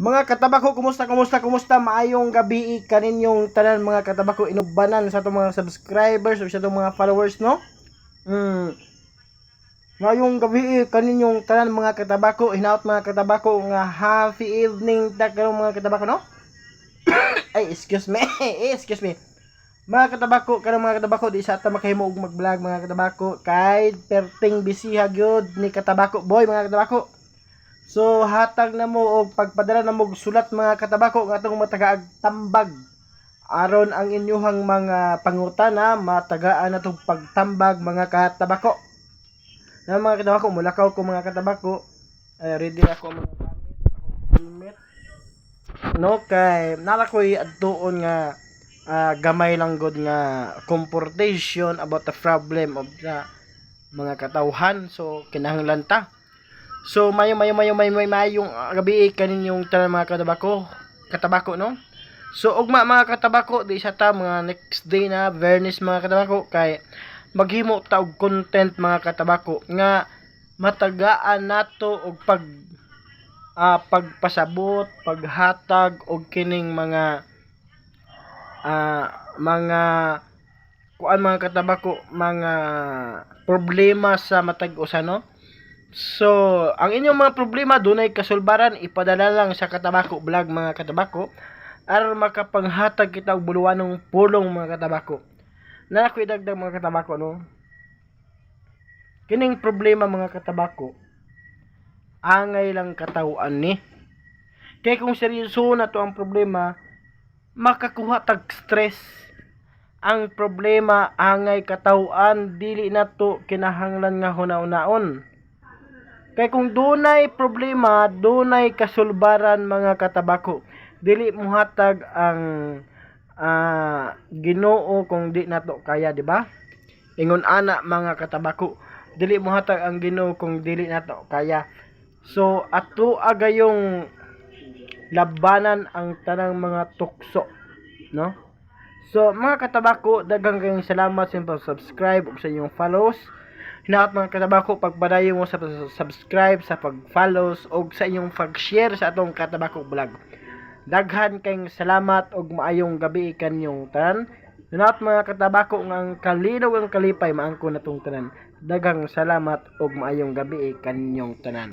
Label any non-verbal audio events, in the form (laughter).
Mga katabako, kumusta, kumusta, kumusta? Maayong gabi kaninyong tanan mga katabako inubanan sa itong mga subscribers o sa itong mga followers, no? Mm. Ngayong gabi kaninyong tanan mga katabako, hinaot mga katabako nga happy evening ta karong mga katabako, no? (coughs) Ay, excuse me. (coughs) excuse me. Mga katabako, karong mga katabako, di sa ata makahimo og mag-vlog mga katabako. Kay perting bisiha gyud ni katabako boy mga katabako. So hatag na mo og pagpadala na mo sulat mga katabako nga atong mataga tambag aron ang inyuhang mga pangutana matagaan natong pagtambag mga katabako. Na mga katabako mulakaw ko mga katabako. Ay, ready na ako mga gamit, helmet. No kay nala ko'y adtuon nga ah, gamay lang gud nga comportation about the problem of the mga katawhan so kinahanglan ta So mayo mayo mayo mayo mayo mayong ah, gabi kaninyong tanan mga katabako, katabako no. So ugma mga katabako di sa ta mga next day na Vernis mga katabako. Kay maghimo ta og content mga katabako. Nga matagaan nato og pag ah, pagpasabot, paghatag og kining mga ah, mga kuan mga katabako mga problema sa matag usa no So, ang inyong mga problema dunay kasulbaran ipadala lang sa Katabako Vlog mga katabako aron makapanghatag kita og buluwanong pulong mga katabako. Na ako mga katabako no. Kining problema mga katabako angay lang katawaan ni. Kay kung seryoso na to ang problema, makakuha tag stress. Ang problema angay katawaan dili na to kinahanglan nga hunaw-naon. Kay kung dunay problema, dunay kasulbaran mga katabako. Dili mo hatag ang ah, Ginoo kung di nato kaya, di ba? Ingon ana mga katabako, dili mo hatag ang Ginoo kung dili nato kaya. So ato agayong labanan ang tanang mga tukso, no? So mga katabako, daghang kayong salamat sa inyong subscribe ug sa inyong follows. Hinaot mga katabako, pagpadayon mo sa subscribe, sa pag-follows, o sa inyong pag-share sa atong katabako vlog. Daghan kayong salamat og maayong gabi kanyong tanan. Hinaot mga katabako ang kalinaw ang kalipay maangko natong tanan. Daghang salamat og maayong gabi kanyong tanan.